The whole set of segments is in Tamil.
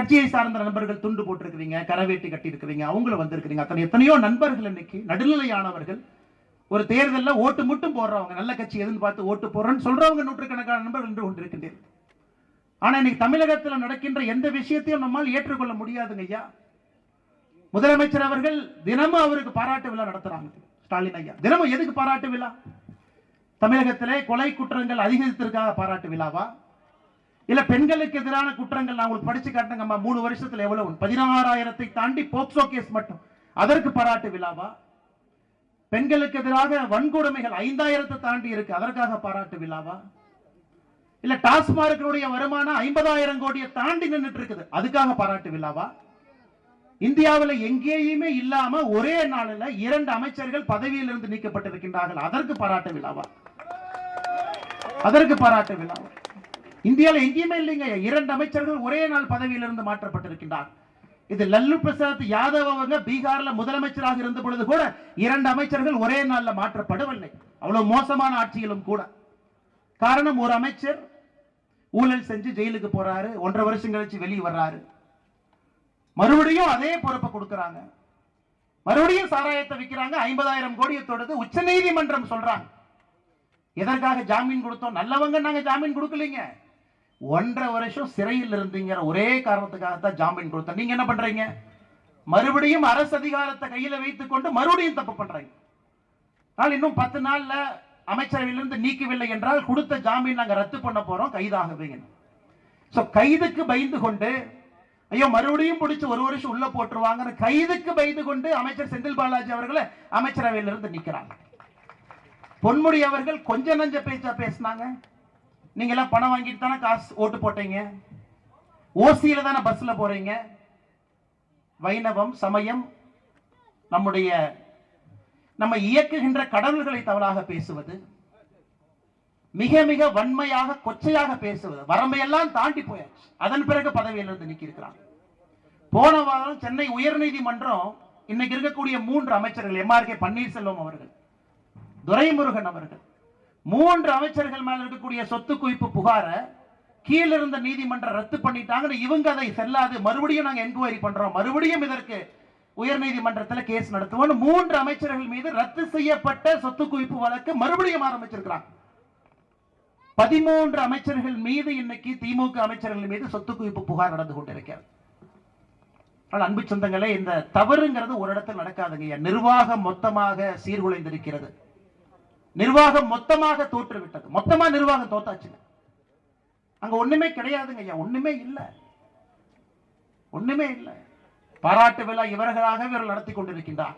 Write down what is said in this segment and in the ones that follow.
கட்சியை சார்ந்த நண்பர்கள் துண்டு போட்டிருக்கிறீங்க கரவேட்டி கட்டியிருக்கிறீங்க அவங்கள வந்திருக்கிறீங்க. அத்தனை எத்தனையோ நண்பர்கள் இன்னைக்கு நடுநிலையானவர்கள். ஒரு தேர்தலில் ஓட்டு மட்டும் போடுறவங்க நல்ல கட்சி எதுன்னு பார்த்து ஓட்டு போடுறேன்னு சொல்றவங்க நூற்றுக்கணக்கான நண்பர்கள் நின்று கொண்டிருக்கின்றீர்கள். ஆனா இன்னைக்கு தமிழகத்தில் நடக்கின்ற எந்த விஷயத்தையும் நம்மால் ஏற்றுக்கொள்ள முடியாதுங்க ஐயா. முதலமைச்சர் அவர்கள் தினமும் அவருக்கு பாராட்டு விழா நடத்துறாங்க. ஸ்டாலின் ஐயா தினமும் எதுக்கு பாராட்டு விழா? தமிழகத்திலே கொலை குற்றங்கள் அதிகரித்திருக்காக பாராட்டு விழாவா? இல்ல பெண்களுக்கு எதிரான குற்றங்கள் நான் உங்களுக்கு படிச்சு காட்டுங்கம்மா மூணு வருஷத்துல எவ்வளவு? பதினாறாயிரத்தை தாண்டி போக்சோ கேஸ் மட்டும். அதற்கு பாராட்டு விழாவா? பெண்களுக்கு எதிராக வன்கொடுமைகள் ஐந்தாயிரத்தை தாண்டி இருக்கு அதற்காக பாராட்டு விழாவா? இல்ல டாஸ்மார்க்கினுடைய வருமானம் ஐம்பதாயிரம் கோடியை தாண்டி நின்னுட்டு இருக்குது அதுக்காக பாராட்டு விழாவா? இந்தியாவில் எங்கேயுமே இல்லாம ஒரே நாளில் இரண்டு அமைச்சர்கள் பதவியிலிருந்து நீக்கப்பட்டிருக்கின்றார்கள் அதற்கு பாராட்டு விழாவா? அதற்கு பாராட்டு விழாவா? இந்தியாவில் எங்கேயுமே இல்லைங்க. இரண்டு அமைச்சர்கள் ஒரே நாள் பதவியிலிருந்து மாற்றப்பட்டிருக்கின்றார். இது லல்லு பிரசாத் யாதவ் அவங்க பீகார்ல முதலமைச்சராக இருந்த பொழுது கூட இரண்டு அமைச்சர்கள் ஒரே நாள்ல மாற்றப்படவில்லை. அவ்வளவு மோசமான ஆட்சியிலும் கூட. காரணம் ஒரு அமைச்சர் ஊழல் செஞ்சு ஜெயிலுக்கு போறாரு. ஒன்றரை வருஷம் கழிச்சு வெளியே வர்றாரு. மறுபடியும் அதே பொறுப்பை கொடுக்கறாங்க. மறுபடியும் சாராயத்தை விற்கிறாங்க ஐம்பதாயிரம் கோடியை தொடர்ந்து உச்ச நீதிமன்றம் சொல்றாங்க. எதற்காக ஜாமீன் கொடுத்தோம்? நல்லவங்க நாங்க ஜாமீன் கொடுக்கலீங்க. ஒன்றரை வருஷம் சிறையில் இருந்தீங்கிற ஒரே காரணத்துக்காக தான் ஜாமீன் கொடுத்தோம் நீங்க என்ன பண்றீங்க? மறுபடியும் அரசு அதிகாரத்தை கையில வைத்துக் கொண்டு மறுபடியும் தப்பு பண்றீங்க. ஆனால் இன்னும் பத்து நாள்ல அமைச்சரவையிலிருந்து நீக்கவில்லை என்றால் கொடுத்த ஜாமீன் நாங்க ரத்து பண்ண போறோம் கைதாகவே. ஸோ கைதுக்கு பயந்து கொண்டு ஐயோ மறுபடியும் பிடிச்சி ஒரு வருஷம் உள்ள போட்டுருவாங்கன்னு கைதுக்கு பயந்து கொண்டு அமைச்சர் செந்தில் பாலாஜி அவர்களை அமைச்சரவையிலிருந்து நிக்கிறாங்க. பொன்முடி அவர்கள் கொஞ்ச நஞ்ச பேச்சா பேசினாங்க. நீங்க எல்லாம் பணம் வாங்கிட்டு தானே காசு ஓட்டு போட்டீங்க? ஓசியில தானே பஸ்ல போறீங்க? வைணவம் சமயம் நம்முடைய நம்ம இயக்குகின்ற கடவுள்களை தவறாக பேசுவது மிக மிக வன்மையாக கொச்சையாக பேசுவது வரம்பையெல்லாம் தாண்டி போயாச்சு. அதன் பிறகு பதவியிலிருந்து நிற்கிறாங்க போன வாரம் சென்னை உயர்நீதிமன்றம் இன்னைக்கு இருக்கக்கூடிய மூன்று அமைச்சர்கள் எம்ஆர் கே பன்னீர்செல்வம் அவர்கள் துரைமுருகன் அவர்கள் மூன்று அமைச்சர்கள் மேல இருக்கக்கூடிய சொத்து குவிப்பு புகாரை கீழ இருந்த நீதிமன்றம் ரத்து பண்ணிட்டாங்க இவங்க அதை செல்லாது. மறுபடியும் நாங்க என்கொயரி பண்றோம். மறுபடியும் இதற்கு உயர் நீதிமன்றத்தில் கேஸ் நடத்துவோம் மூன்று அமைச்சர்கள் மீது ரத்து செய்யப்பட்ட சொத்து குவிப்பு வழக்கு மறுபடியும் ஆரம்பிச்சிருக்கிறாங்க. பதிமூன்று அமைச்சர்கள் மீது இன்னைக்கு திமுக அமைச்சர்கள் மீது சொத்து குவிப்பு புகார் நடந்து கொண்டிருக்கிறது. ஆனால் அன்பு சொந்தங்களே இந்த தவறுங்கிறது ஒரு இடத்தில் நடக்காதுங்க நிர்வாகம் மொத்தமாக சீர்குலைந்திருக்கிறது. நிர்வாகம் மொத்தமாக தோற்றுவிட்டது. மொத்தமா நிர்வாகம் தோத்தாச்சுங்க. அங்க ஒண்ணுமே கிடையாதுங்க ஐயா. ஒண்ணுமே இல்ல. ஒண்ணுமே இல்ல. பாராட்டு விழா இவர்களாக இவர்கள் நடத்தி கொண்டிருக்கின்றார்.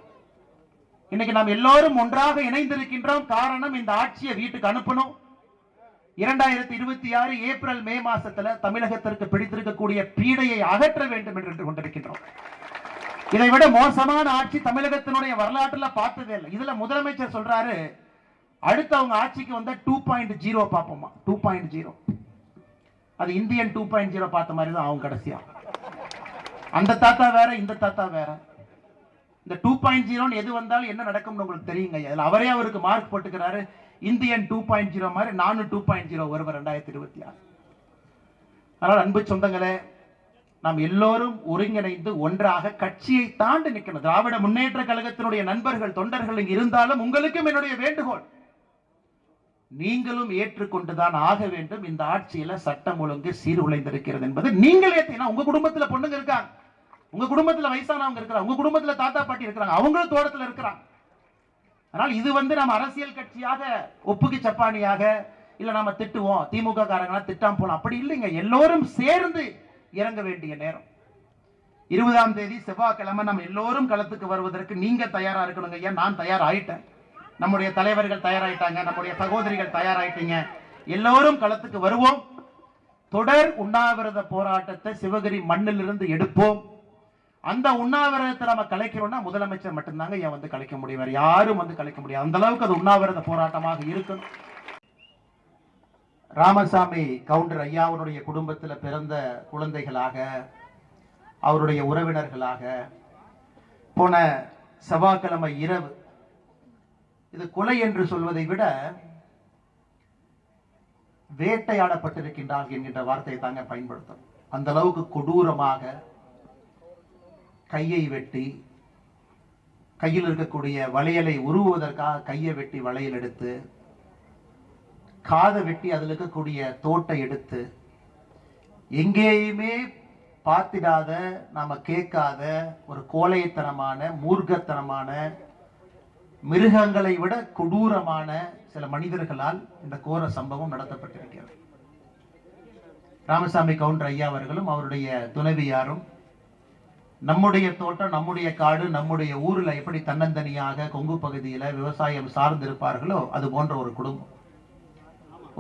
இன்னைக்கு நாம் எல்லோரும் ஒன்றாக இணைந்திருக்கின்றோம். காரணம் இந்த ஆட்சியை வீட்டுக்கு அனுப்பணும். இரண்டாயிரத்தி இருபத்தி ஆறு ஏப்ரல் மே மாசத்துல தமிழகத்திற்கு பிடித்திருக்கக்கூடிய பீடையை அகற்ற வேண்டும் என்று கொண்டிருக்கின்றோம். இதை விட மோசமான ஆட்சி தமிழகத்தினுடைய வரலாற்றுல பார்த்ததே இல்லை. இதுல முதலமைச்சர் சொல்றாரு அடுத்து அவங்க ஆட்சிக்கு வந்த டூ பாயிண்ட் ஜீரோ பார்ப்போமா? டூ பாயிண்ட் ஜீரோ அது இந்தியன் டூ பாயிண்ட் ஜீரோ பார்த்த மாதிரி தான் அவங்க கடைசியா. அந்த தாத்தா வேற இந்த தாத்தா வேற. இந்த டூ பாயிண்ட் ஜீரோன்னு எது வந்தாலும் என்ன நடக்கும்னு உங்களுக்கு தெரியுங்க. அதுல அவரே அவருக்கு மார்க் போட்டுக்கிறாரு. இந்தியன் டூ பாயிண்ட் ஜீரோ மாதிரி நானும் டூ பாயிண்ட் ஜீரோ வருவேன் ரெண்டாயிரத்தி இருபத்தி ஆறு. அதனால் அன்பு சொந்தங்களே நாம் எல்லோரும் ஒருங்கிணைந்து ஒன்றாக கட்சியை தாண்டி நிற்கணும் திராவிட முன்னேற்ற கழகத்தினுடைய நண்பர்கள் தொண்டர்கள் இருந்தாலும் உங்களுக்கும் என்னுடைய வேண்டுகோள். நீங்களும் ஏற்றுக்கொண்டுதான் ஆக வேண்டும். இந்த ஆட்சியில சட்டம் ஒழுங்கு சீர்குலைந்திருக்கிறது என்பது நீங்கள் ஏற்றினா உங்க குடும்பத்துல பொண்ணுங்க இருக்காங்க. உங்க குடும்பத்துல வயசானவங்க இருக்கிறாங்க. உங்க குடும்பத்துல தாத்தா பாட்டி இருக்கிறாங்க. அவங்களும் தோட்டத்துல இருக்கிறாங்க. அதனால் இது வந்து நம்ம அரசியல் கட்சியாக ஒப்புக்கு சப்பானியாக இல்ல நம்ம திட்டுவோம் திமுக காரங்களா திட்டாம போலாம். அப்படி இல்லைங்க. எல்லோரும் சேர்ந்து இறங்க வேண்டிய நேரம். இருபதாம் தேதி செவ்வாய்க்கிழமை நம்ம எல்லோரும் களத்துக்கு வருவதற்கு நீங்க தயாரா இருக்கணுங்க. ஐயா நான் தயார் ஆயிட்டேன் நம்முடைய தலைவர்கள் தயாராயிட்டாங்க நம்முடைய சகோதரிகள் தயாராயிட்டீங்க. எல்லோரும் களத்துக்கு வருவோம். தொடர் உண்ணாவிரத போராட்டத்தை சிவகிரி மண்ணிலிருந்து எடுப்போம். அந்த உண்ணாவிரதத்தை நம்ம கலைக்கிறோம்னா முதலமைச்சர் மட்டும்தாங்க ஏன் வந்து கலைக்க முடியும்? வேறு யாரும் வந்து கலைக்க முடியாது. அந்த அளவுக்கு அது உண்ணாவிரத போராட்டமாக இருக்கணும். ராமசாமி கவுண்டர் ஐயாவுடைய குடும்பத்தில் பிறந்த குழந்தைகளாக அவருடைய உறவினர்களாக போன செவ்வாய்க்கிழமை இரவு இது கொலை என்று சொல்வதை விட வேட்டையாடப்பட்டிருக்கின்றார் என்கின்ற வார்த்தையை தாங்க பயன்படுத்தும். அந்த அளவுக்கு கொடூரமாக கையை வெட்டி கையில் இருக்கக்கூடிய வளையலை உருவுவதற்காக கையை வெட்டி வளையல் எடுத்து காதை வெட்டி அதில் இருக்கக்கூடிய தோட்டை எடுத்து எங்கேயுமே பார்த்திடாத நாம் கேட்காத ஒரு கோழைத்தனமான மூர்க்கத்தனமான மிருகங்களை விட கொடூரமான சில மனிதர்களால் இந்த கோர சம்பவம் நடத்தப்பட்டிருக்கிறது. ராமசாமி கவுண்டர் ஐயா அவர்களும் அவருடைய துணைவியாரும் நம்முடைய தோட்டம் நம்முடைய காடு நம்முடைய ஊரில் எப்படி தன்னந்தனியாக கொங்கு பகுதியில் விவசாயம் சார்ந்து இருப்பார்களோ அது போன்ற ஒரு குடும்பம்.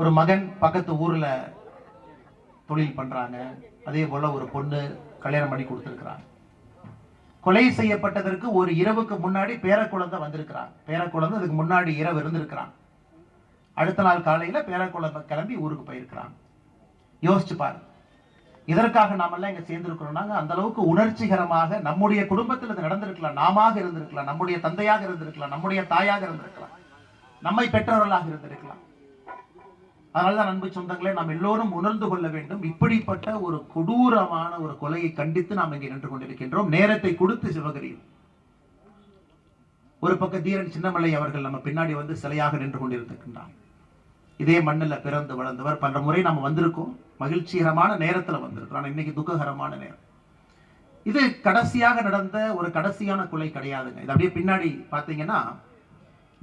ஒரு மகன் பக்கத்து ஊரில் தொழில் பண்ணுறாங்க அதே போல் ஒரு பொண்ணு கல்யாணம் பண்ணி கொடுத்துருக்குறாங்க. கொலை செய்யப்பட்டதற்கு ஒரு இரவுக்கு முன்னாடி பேரக்குழந்தை வந்திருக்கிறான். பேரக்குழந்தை அதுக்கு முன்னாடி இரவு இருந்திருக்கிறான். அடுத்த நாள் காலையில பேரக்குழந்தை கிளம்பி ஊருக்கு போயிருக்கிறாங்க யோசிச்சு பாரு. இதற்காக நாமெல்லாம் இங்க சேர்ந்திருக்கிறோம்னாங்க அந்த அளவுக்கு உணர்ச்சிகரமாக நம்முடைய குடும்பத்தில் இது நடந்திருக்கலாம். நாமாக இருந்திருக்கலாம். நம்முடைய தந்தையாக இருந்திருக்கலாம். நம்முடைய தாயாக இருந்திருக்கலாம். நம்மை பெற்றவர்களாக இருந்திருக்கலாம். அதனாலதான் அன்பு சொந்தங்களை நாம் எல்லோரும் உணர்ந்து கொள்ள வேண்டும். இப்படிப்பட்ட ஒரு கொடூரமான ஒரு கொலையை கண்டித்து நாம் இங்கே நின்று கொண்டிருக்கின்றோம். நேரத்தை கொடுத்து சிவகிரியில் ஒரு பக்கம் தீரன் சின்னமலை அவர்கள் நம்ம பின்னாடி வந்து சிலையாக நின்று கொண்டிருக்கின்றார் இதே மண்ணில் பிறந்து வளர்ந்தவர். பல முறை நம்ம வந்திருக்கோம். மகிழ்ச்சிகரமான நேரத்துல வந்திருக்கிறோம் ஆனா இன்னைக்கு துக்ககரமான நேரம். இது கடைசியாக நடந்த ஒரு கடைசியான கொலை கிடையாதுங்க. இது அப்படியே பின்னாடி பார்த்தீங்கன்னா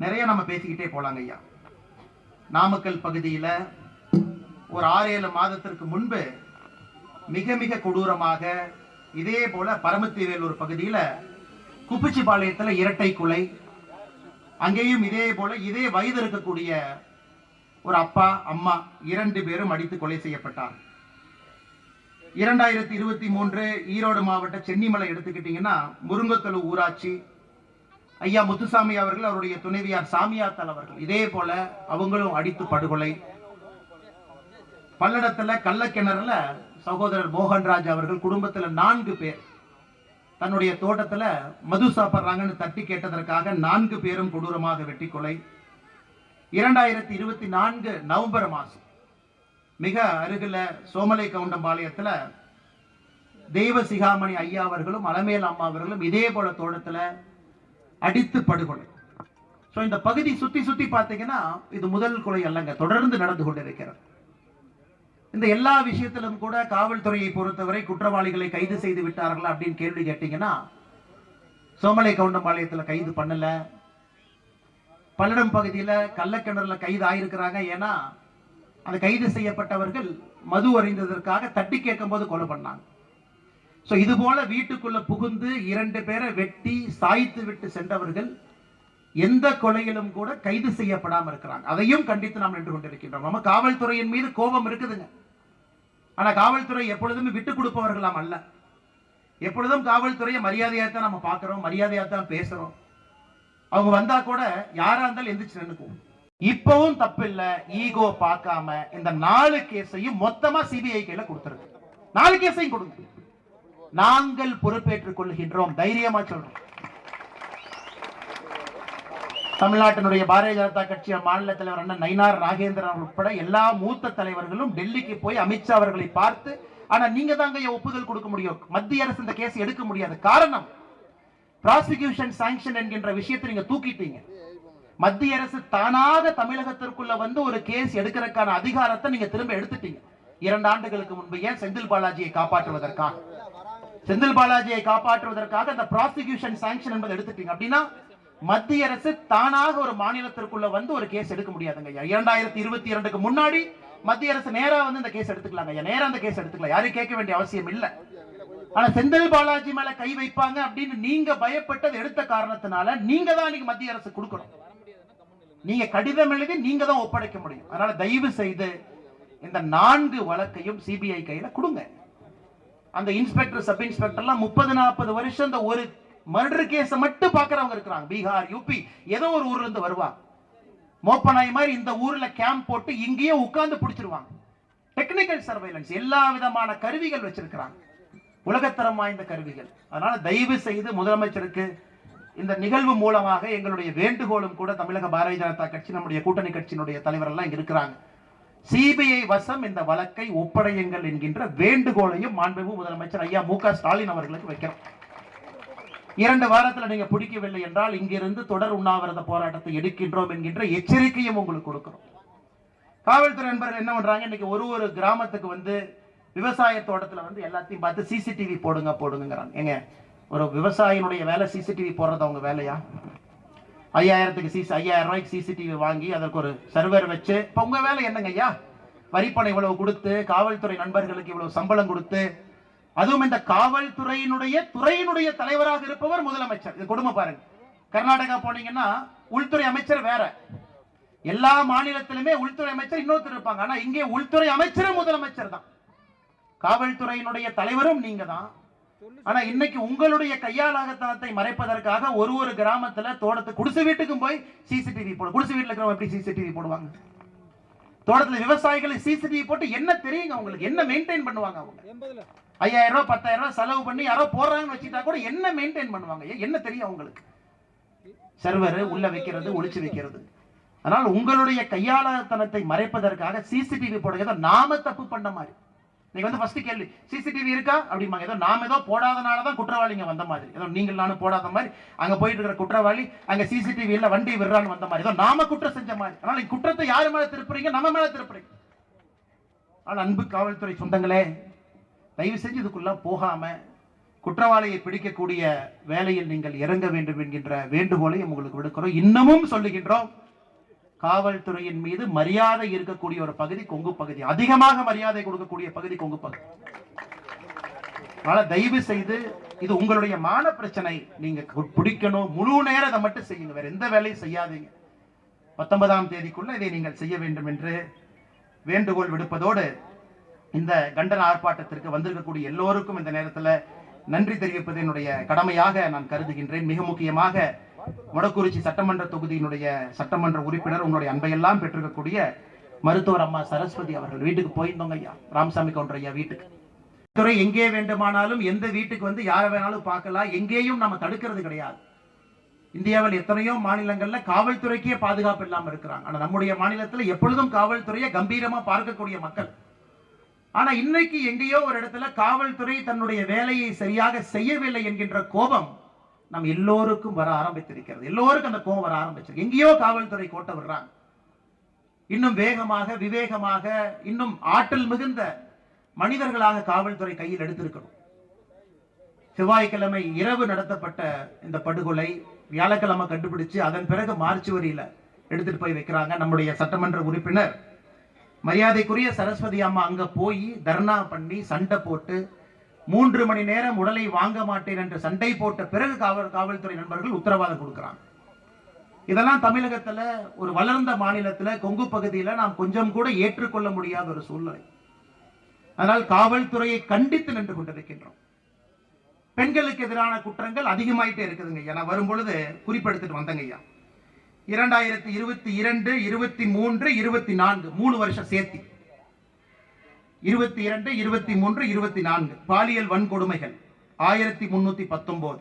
நிறைய நம்ம பேசிக்கிட்டே போலாங்க ஐயா. நாமக்கல் பகுதியில் ஒரு ஆறு ஏழு மாதத்திற்கு முன்பு மிக மிக கொடூரமாக இதே போல பரமத்திவேலூர் பகுதியில் குப்பிச்சிபாளையத்தில் இரட்டை கொலை அங்கேயும் இதே போல இதே வயது இருக்கக்கூடிய ஒரு அப்பா அம்மா இரண்டு பேரும் அடித்து கொலை செய்யப்பட்டார். இரண்டாயிரத்தி இருபத்தி மூன்று ஈரோடு மாவட்ட சென்னிமலை எடுத்துக்கிட்டீங்கன்னா முருங்கத்தலு ஊராட்சி ஐயா முத்துசாமி அவர்கள் அவருடைய துணைவியார் சாமியாத்தல் அவர்கள். இதே போல அவங்களும் அடித்து படுகொலை. பல்லடத்துல கள்ளக்கிணறுல சகோதரர் மோகன்ராஜ் அவர்கள் குடும்பத்துல நான்கு பேர். தன்னுடைய தோட்டத்துல மது சாப்பிட்றாங்கன்னு தட்டி கேட்டதற்காக நான்கு பேரும் கொடூரமாக வெட்டி கொலை. இரண்டாயிரத்தி இருபத்தி நான்கு நவம்பர் மாசம் மிக அருகில் சோமலை கவுண்டம்பாளையத்துல தெய்வ சிகாமணி ஐயா அவர்களும் அலமேல் அம்மா அவர்களும் இதே போல தோட்டத்துல அடித்து படுகொலை ஸோ இந்த பகுதி சுத்தி சுத்தி பார்த்தீங்கன்னா இது முதல் கொலை அல்லங்க தொடர்ந்து நடந்து கொண்டிருக்கிறது. இந்த எல்லா விஷயத்திலும் கூட காவல்துறையை பொறுத்தவரை குற்றவாளிகளை கைது செய்து விட்டார்களா அப்படின்னு கேள்வி கேட்டீங்கன்னா சோமலை கவுண்டம்பாளையத்தில் கைது பண்ணல. பல்லடம் பகுதியில கள்ளக்கிணறுல கைது ஆயிருக்கிறாங்க. ஏன்னா அந்த கைது செய்யப்பட்டவர்கள் மது அறிந்ததற்காக தட்டி கேட்கும் போது கொலை பண்ணாங்க. ஸோ இது போல வீட்டுக்குள்ள புகுந்து இரண்டு பேரை வெட்டி சாய்த்து விட்டு சென்றவர்கள் எந்த கொலையிலும் கூட கைது செய்யப்படாம இருக்கிறாங்க. அதையும் கண்டித்து நாம் நின்று கொண்டிருக்கின்றோம். நம்ம காவல்துறையின் மீது கோபம் இருக்குதுங்க. ஆனா காவல்துறை எப்பொழுதுமே விட்டு கொடுப்பவர்களாம் அல்ல. எப்பொழுதும் காவல்துறையை மரியாதையாக தான் நம்ம பார்க்கிறோம் மரியாதையாக தான் பேசுறோம். அவங்க வந்தா கூட யாரா இருந்தாலும் எந்திரிச்சு நின்னுக்குவோம் இப்பவும் தப்பு ஈகோ பார்க்காம இந்த நாலு கேஸையும் மொத்தமா சிபிஐ கையில கொடுத்துருக்கு நாலு கேஸையும் கொடுங்க. நாங்கள் பொறுப்பேற்றுக் கொள்கின்றோம். தைரியமா சொல்றோம் தமிழ்நாட்டினுடைய பாரதிய ஜனதா கட்சி மாநில தலைவர் அண்ணன் நயினார் ராகேந்திரன் உட்பட எல்லா மூத்த தலைவர்களும் டெல்லிக்கு போய் அமித்ஷா அவர்களை பார்த்து ஆனா நீங்க தாங்க ஒப்புதல் கொடுக்க முடியும். மத்திய அரசு இந்த கேஸ் எடுக்க முடியாது. காரணம் ப்ராசிக்யூஷன் சாங்ஷன் என்கின்ற விஷயத்தை நீங்க தூக்கிட்டீங்க. மத்திய அரசு தானாக தமிழகத்திற்குள்ள வந்து ஒரு கேஸ் எடுக்கிறதுக்கான அதிகாரத்தை நீங்க திரும்ப எடுத்துட்டீங்க. இரண்டு ஆண்டுகளுக்கு முன்பு ஏன் செந்தில் பாலாஜியை காப்பாற்றுவதற்காக? செந்தில் பாலாஜியை காப்பாற்றுவதற்காக அந்த ப்ராசிக்யூஷன் சாங்ஷன் என்பதை எடுத்துட்டீங்க அப்படின்னா மத்திய அரசு தானாக ஒரு மாநிலத்திற்குள்ள வந்து ஒரு கேஸ் எடுக்க முடியாதுங்க ஐயா. இரண்டாயிரத்தி இருபத்தி இரண்டுக்கு முன்னாடி மத்திய அரசு நேரா வந்து இந்த கேஸ் எடுத்துக்கலாங்க ஐயா. நேரா அந்த கேஸ் எடுத்துக்கலாம் யாரையும் கேட்க வேண்டிய அவசியம் இல்லை. ஆனா செந்தில் பாலாஜி மேல கை வைப்பாங்க அப்படின்னு நீங்க பயப்பட்டது எடுத்த காரணத்தினால நீங்க தான் இன்னைக்கு மத்திய அரசு கொடுக்கணும். நீங்க கடிதம் எழுதி நீங்க தான் ஒப்படைக்க முடியும். அதனால தயவு செய்து இந்த நான்கு வழக்கையும் சிபிஐ கையில கொடுங்க. அந்த இன்ஸ்பெக்டர் சப் இன்ஸ்பெக்டர்லாம் முப்பது நாற்பது வருஷம் இந்த ஒரு மர்டர் கேஸை மட்டும் பாக்குறவங்க இருக்கிறாங்க. பீகார் யூபி ஏதோ ஒரு ஊர்ல இருந்து வருவா. மோப்பனாய் மாதிரி இந்த ஊர்ல கேம்ப் போட்டு இங்கேயே உட்கார்ந்து பிடிச்சிருவாங்க. டெக்னிக்கல் சர்வைலன்ஸ் எல்லா விதமான கருவிகள் வச்சிருக்கிறாங்க. உலகத்தரம் வாய்ந்த கருவிகள். அதனால தயவு செய்து முதலமைச்சருக்கு இந்த நிகழ்வு மூலமாக எங்களுடைய வேண்டுகோளும் கூட தமிழக பாரதிய ஜனதா கட்சி நம்முடைய கூட்டணி கட்சியினுடைய தலைவர் எல்லாம் இங்க இருக்கிறாங்க. சிபிஐ வசம் இந்த வழக்கை ஒப்படையுங்கள் என்கின்ற வேண்டுகோளையும் மாண்பு முதலமைச்சர் ஐயா மு ஸ்டாலின் அவர்களுக்கு வைக்கிறோம். இரண்டு வாரத்துல நீங்க பிடிக்கவில்லை என்றால் இங்கிருந்து தொடர் உண்ணாவிரத போராட்டத்தை எடுக்கின்றோம் என்கின்ற எச்சரிக்கையும் உங்களுக்கு கொடுக்கிறோம். காவல்துறை நண்பர்கள் என்ன பண்றாங்க? இன்னைக்கு ஒரு ஒரு கிராமத்துக்கு வந்து விவசாய தோட்டத்துல வந்து எல்லாத்தையும் பார்த்து சிசிடிவி போடுங்க போடுங்கிறாங்க ஏங்க ஒரு விவசாயினுடைய வேலை சிசிடிவி போடுறது அவங்க வேலையா? ஐயாயிரத்துக்கு சிசி ஐயாயிரம் ரூபாய்க்கு சிசிடிவி வாங்கி அதற்கு ஒரு சர்வர் வச்சு இப்போ உங்க வேலை என்னங்க ஐயா? வரிப்பணம் இவ்வளவு கொடுத்து காவல்துறை நண்பர்களுக்கு இவ்வளவு சம்பளம் கொடுத்து அதுவும் இந்த காவல்துறையினுடைய துறையினுடைய தலைவராக இருப்பவர் முதலமைச்சர். இது கொடுமை பாருங்க. கர்நாடகா போனீங்கன்னா உள்துறை அமைச்சர் வேற. எல்லா மாநிலத்திலுமே உள்துறை அமைச்சர் இன்னொருத்தர் இருப்பாங்க. ஆனா இங்கே உள்துறை அமைச்சரும் முதலமைச்சர் தான். காவல்துறையினுடைய தலைவரும் நீங்க தான். ஆனா இன்னைக்கு உங்களுடைய கையாளாகத்தனத்தை மறைப்பதற்காக ஒரு ஒரு கிராமத்துல தோட்டத்து குடிசை வீட்டுக்கும் போய் சிசிடிவி போடு. குடிசை வீட்டுல இருக்கிறவங்க எப்படி சிசிடிவி போடுவாங்க? தோட்டத்துல விவசாயிகளை சிசிடிவி போட்டு என்ன தெரியுங்க உங்களுக்கு என்ன மெயின்டைன் பண்ணுவாங்க அவங்க? ஐயாயிரம் ரூபாய் பத்தாயிரம் ரூபாய் செலவு பண்ணி யாரோ போடுறாங்கன்னு வச்சுட்டா கூட என்ன மெயின்டைன் பண்ணுவாங்க? என்ன தெரியும் அவங்களுக்கு? சர்வர் உள்ள வைக்கிறது ஒளிச்சு வைக்கிறது. அதனால் உங்களுடைய கையாளத்தனத்தை மறைப்பதற்காக சிசிடிவி போடுங்க ஏதோ நாம தப்பு பண்ண மாதிரி. நீங்க வந்து ஃபர்ஸ்ட் கேள்வி சிசிடிவி இருக்கா? அப்படிம்பாங்க. ஏதோ நாம ஏதோ போடாதனால தான் குற்றவாளிங்க வந்த மாதிரி. ஏதோ நீங்கள் நானும் போடாத மாதிரி அங்க போயிட்டு இருக்கிற குற்றவாளி அங்க சிசிடிவி இல்ல வண்டி விடுறான்னு வந்த மாதிரி. ஏதோ நாம குற்றம் செஞ்ச மாதிரி. ஆனால் குற்றத்தை யாரு மேல திருப்புறீங்க? நம்ம மேல திருப்புறீங்க. ஆனால் அன்பு காவல்துறை சொந்தங்களே தயவு செஞ்சு இதுக்குள்ள போகாம குற்றவாளியை பிடிக்கக்கூடிய வேலையில் நீங்கள் இறங்க வேண்டும் என்கின்ற வேண்டுகோளை உங்களுக்கு விடுக்கிறோம். இன்னமும் சொல்லுகின்றோம். காவல்துறையின் மீது மரியாதை இருக்கக்கூடிய ஒரு பகுதி கொங்கு பகுதி. அதிகமாக மரியாதை கொடுக்கக்கூடிய பகுதி கொங்கு பகுதி. அதனால தயவு செய்து இது உங்களுடைய மான பிரச்சனை. நீங்க பிடிக்கணும். முழு நேரம் அதை மட்டும் செய்யுங்க. வேற எந்த வேலையும் செய்யாதீங்க. பத்தொன்பதாம் தேதிக்குள்ள இதை நீங்கள் செய்ய வேண்டும் என்று வேண்டுகோள் விடுப்பதோடு இந்த கண்டன ஆர்ப்பாட்டத்திற்கு வந்திருக்கக்கூடிய எல்லோருக்கும் இந்த நேரத்தில் நன்றி தெரிவிப்பது என்னுடைய கடமையாக நான் கருதுகின்றேன். மிக முக்கியமாக மொடக்குறிச்சி சட்டமன்ற தொகுதியினுடைய சட்டமன்ற உறுப்பினர் உங்களுடைய அன்பையெல்லாம் பெற்றிருக்கக்கூடிய மருத்துவர் அம்மா சரஸ்வதி அவர்கள். வீட்டுக்கு போயிருந்தோங்க ஐயா. ராமசாமி கவுண்டர் ஐயா வீட்டுக்கு. துறை எங்கே வேண்டுமானாலும் எந்த வீட்டுக்கு வந்து யாரை வேணாலும் பார்க்கலாம். எங்கேயும் நம்ம தடுக்கிறது கிடையாது. இந்தியாவில் எத்தனையோ மாநிலங்கள்ல காவல்துறைக்கே பாதுகாப்பு இல்லாம இருக்கிறாங்க. ஆனா நம்முடைய மாநிலத்துல எப்பொழுதும் காவல்துறையை கம்பீரமா பார்க்கக்கூடிய மக்கள். ஆனா இன்னைக்கு எங்கேயோ ஒரு இடத்துல காவல்துறை தன்னுடைய வேலையை சரியாக செய்யவில்லை என்கின்ற கோபம் நம் எல்லோருக்கும் வர ஆரம்பித்திருக்கிறது. எல்லோருக்கும் அந்த கோபம் வர ஆரம்பிச்சிருக்கு. எங்கேயோ காவல்துறை கோட்டை விடுறாங்க. இன்னும் வேகமாக விவேகமாக இன்னும் ஆற்றல் மிகுந்த மனிதர்களாக காவல்துறை கையில் எடுத்திருக்கணும். செவ்வாய்க்கிழமை இரவு நடத்தப்பட்ட இந்த படுகொலை வியாழக்கிழமை கண்டுபிடிச்சு அதன் பிறகு மார்ச் வரியில எடுத்துட்டு போய் வைக்கிறாங்க நம்முடைய சட்டமன்ற உறுப்பினர். மரியாதைக்குரிய சரஸ்வதி அம்மா அங்க போய் தர்ணா பண்ணி சண்டை போட்டு மூன்று மணி நேரம் உடலை வாங்க மாட்டேன் என்று சண்டை போட்ட பிறகு காவல் காவல்துறை நண்பர்கள் உத்தரவாதம் கொடுக்கிறாங்க. இதெல்லாம் தமிழகத்தில் ஒரு வளர்ந்த மாநிலத்தில் கொங்கு பகுதியில் நாம் கொஞ்சம் கூட ஏற்றுக்கொள்ள முடியாத ஒரு சூழ்நிலை. அதனால் காவல்துறையை கண்டித்து நின்று கொண்டிருக்கின்றோம். பெண்களுக்கு எதிரான குற்றங்கள் அதிகமாயிட்டே இருக்குதுங்க ஐயா. நான் வரும் பொழுது குறிப்பெடுத்துட்டு வந்தங்க ஐயா. இரண்டாயிரத்தி இருபத்தி இரண்டு இருபத்தி மூன்று இருபத்தி நான்கு மூணு வருஷம் சேர்த்தி. இருபத்தி இரண்டு இருபத்தி மூன்று இருபத்தி நான்கு. பாலியல் வன்கொடுமைகள். ஆயிரத்தி முன்னூத்தி பத்தொன்பது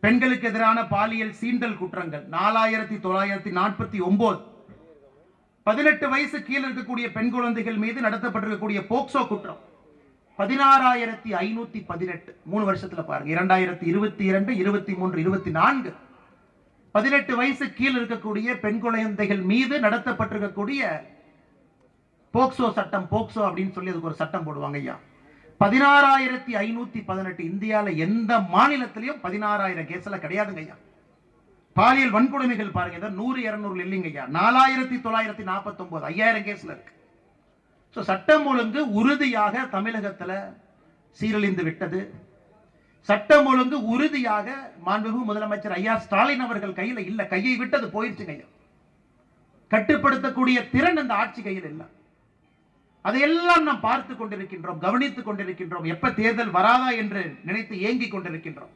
பெண்களுக்கு எதிரான பாலியல் சீண்டல் குற்றங்கள். நாலாயிரத்தி தொள்ளாயிரத்தி நாற்பத்தி ஒன்பது பதினெட்டு வயசு கீழே இருக்கக்கூடிய பெண் குழந்தைகள் மீது நடத்தப்பட்டிருக்கக்கூடிய போக்சோ குற்றம். பதினாறாயிரத்தி ஐநூத்தி பதினெட்டு. மூணு வருஷத்துல பாருங்க. இரண்டாயிரத்தி இருபத்தி இரண்டு இருபத்தி மூன்று இருபத்தி நான்கு. பதினெட்டு வயசு கீழ் இருக்கக்கூடிய பெண் குழந்தைகள் மீது நடத்தப்பட்டிருக்கக்கூடிய போக்சோ சட்டம் போக்சோ அப்படின்னு சொல்லி அதுக்கு ஒரு சட்டம் போடுவாங்க ஐயா. பதினாறாயிரத்தி ஐநூத்தி பதினெட்டு இந்தியால எந்த மாநிலத்திலையும் பதினாறாயிரம் கேஸில் கிடையாதுங்க ஐயா. பாலியல் வன்கொடுமைகள் பாருங்க நூறு இருநூறு இல்லைங்க ஐயா. நாலாயிரத்தி தொள்ளாயிரத்தி நாற்பத்தி ஒன்பது ஐயாயிரம் கேஸ்ல இருக்கு. ஸோ சட்டம் ஒழுங்கு உறுதியாக தமிழகத்தில் சீரழிந்து விட்டது. சட்டம் ஒழுங்கு உறுதியாக மாண்புமிகு முதலமைச்சர் ஐயா ஸ்டாலின் அவர்கள் கையில் இல்லை. கையை விட்டது போயிடுச்சுங்க ஐயா. கட்டுப்படுத்தக்கூடிய திறன் அந்த ஆட்சி கையில் இல்லை. அதையெல்லாம் நாம் பார்த்து கொண்டிருக்கின்றோம் கவனித்துக் கொண்டிருக்கின்றோம். எப்ப தேர்தல் வராதா என்று நினைத்து ஏங்கிக் கொண்டிருக்கின்றோம்.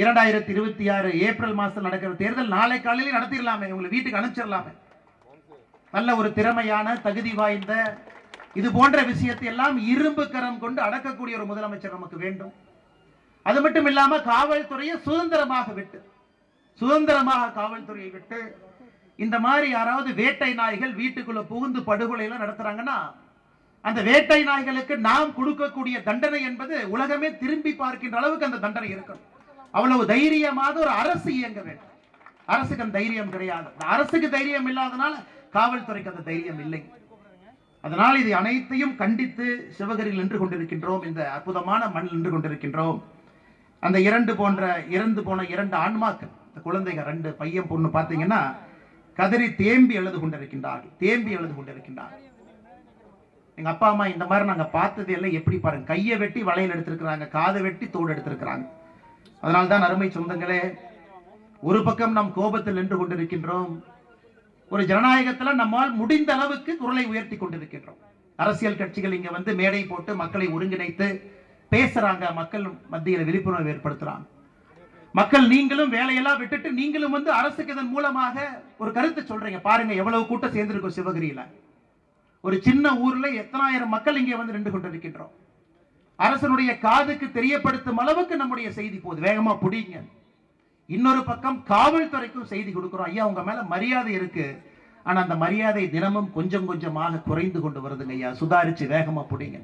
இரண்டாயிரத்தி இருபத்தி ஆறு ஏப்ரல் மாதத்தில் நடக்கிற தேர்தல் நாளை காலையிலே நடத்திடலாமே உங்களை வீட்டுக்கு அனுப்பிச்சிடலாமே. நல்ல ஒரு திறமையான தகுதி வாய்ந்த இது போன்ற விஷயத்தை எல்லாம் இரும்பு கரம் கொண்டு அடக்கக்கூடிய ஒரு முதலமைச்சர் நமக்கு வேண்டும். அது மட்டும் இல்லாம காவல்துறையை சுதந்திரமாக விட்டு சுதந்திரமாக காவல்துறையை விட்டு இந்த மாதிரி யாராவது வேட்டை நாய்கள் வீட்டுக்குள்ள புகுந்து படுகொலை எல்லாம் நடத்துறாங்கன்னா அந்த வேட்டை நாய்களுக்கு நாம் கொடுக்கக்கூடிய தண்டனை என்பது உலகமே திரும்பி பார்க்கின்ற அளவுக்கு அந்த தண்டனை இருக்கணும். அவ்வளவு தைரியமாக ஒரு அரசு இயங்க வேண்டும். அரசுக்கு அந்த தைரியம் கிடையாது. அந்த அரசுக்கு தைரியம் இல்லாதனால காவல்துறைக்கு அந்த தைரியம் இல்லை. அதனால் இது அனைத்தையும் கண்டித்து சிவகரில் நின்று கொண்டிருக்கின்றோம். இந்த அற்புதமான மண்ணில் நின்று கொண்டிருக்கின்றோம். அந்த இரண்டு போன்ற இறந்து போன இரண்டு ஆன்மாக்கள் இந்த குழந்தைங்க ரெண்டு பையன் பொண்ணு பார்த்தீங்கன்னா கதறி தேம்பி எழுது கொண்டிருக்கின்றார்கள். தேம்பி எழுது கொண்டிருக்கின்றார்கள். எங்க அப்பா அம்மா இந்த மாதிரி நாங்கள் பார்த்தது எல்லாம் எப்படி பாருங்க. கையை வெட்டி வளையல் எடுத்திருக்கிறாங்க காதை வெட்டி தோடு எடுத்திருக்கிறாங்க. அதனால்தான் அருமை சொந்தங்களே ஒரு பக்கம் நாம் கோபத்தில் நின்று கொண்டிருக்கின்றோம் ஒரு ஜனநாயகத்துல நம்மால் முடிந்த அளவுக்கு குரலை உயர்த்தி கொண்டிருக்கின்றோம். அரசியல் கட்சிகள் இங்க வந்து மேடை போட்டு மக்களை ஒருங்கிணைத்து பேசுறாங்க மக்கள் மத்தியில் விழிப்புணர்வு ஏற்படுத்துறாங்க. மக்கள் நீங்களும் வேலையெல்லாம் விட்டுட்டு நீங்களும் வந்து அரசுக்கு இதன் மூலமாக ஒரு கருத்தை சொல்றீங்க. பாருங்க எவ்வளவு கூட்டம் சேர்ந்திருக்கும் சிவகிரியில. ஒரு சின்ன ஊர்ல எத்தனாயிரம் மக்கள் இங்கே வந்து நின்று கொண்டிருக்கின்றோம். அரசனுடைய காதுக்கு தெரியப்படுத்தும் அளவுக்கு நம்முடைய செய்தி போகுது. வேகமா புடிங்க. இன்னொரு பக்கம் காவல்துறைக்கும் செய்தி கொடுக்குறோம். ஐயா உங்க மேல மரியாதை இருக்கு. ஆனா அந்த மரியாதை தினமும் கொஞ்சம் கொஞ்சமாக குறைந்து கொண்டு வருதுங்க ஐயா. சுதாரிச்சு வேகமா புடிங்க.